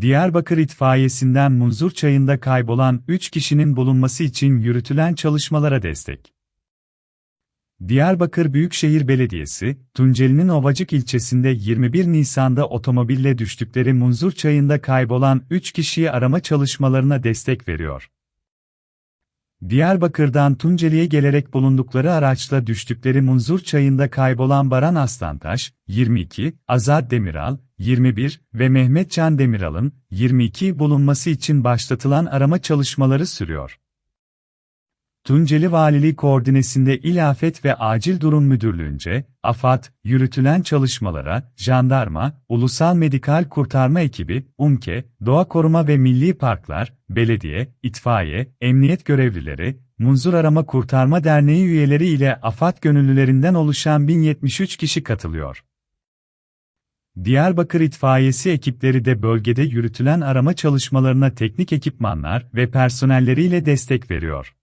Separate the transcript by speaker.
Speaker 1: Diyarbakır itfaiyesinden Munzur Çayı'nda kaybolan 3 kişinin bulunması için yürütülen çalışmalara destek. Diyarbakır Büyükşehir Belediyesi, Tunceli'nin Ovacık ilçesinde 21 Nisan'da otomobille düştükleri Munzur Çayı'nda kaybolan 3 kişiyi arama çalışmalarına destek veriyor. Diyarbakır'dan Tunceli'ye gelerek bulundukları araçla düştükleri Munzur Çayı'nda kaybolan Baran Aslantaş, 22, Azad Demiral, 21 ve Mehmet Can Demiral'ın, 22 bulunması için başlatılan arama çalışmaları sürüyor. Tunceli Valiliği koordinesinde İl Afet ve Acil Durum Müdürlüğünce, AFAD, yürütülen çalışmalara, jandarma, Ulusal Medikal Kurtarma Ekibi, UMKE, Doğa Koruma ve Milli Parklar, belediye, itfaiye, emniyet görevlileri, Munzur Arama Kurtarma Derneği üyeleri ile AFAD gönüllülerinden oluşan 1073 kişi katılıyor. Diyarbakır İtfaiyesi ekipleri de bölgede yürütülen arama çalışmalarına teknik ekipmanlar ve personelleriyle destek veriyor.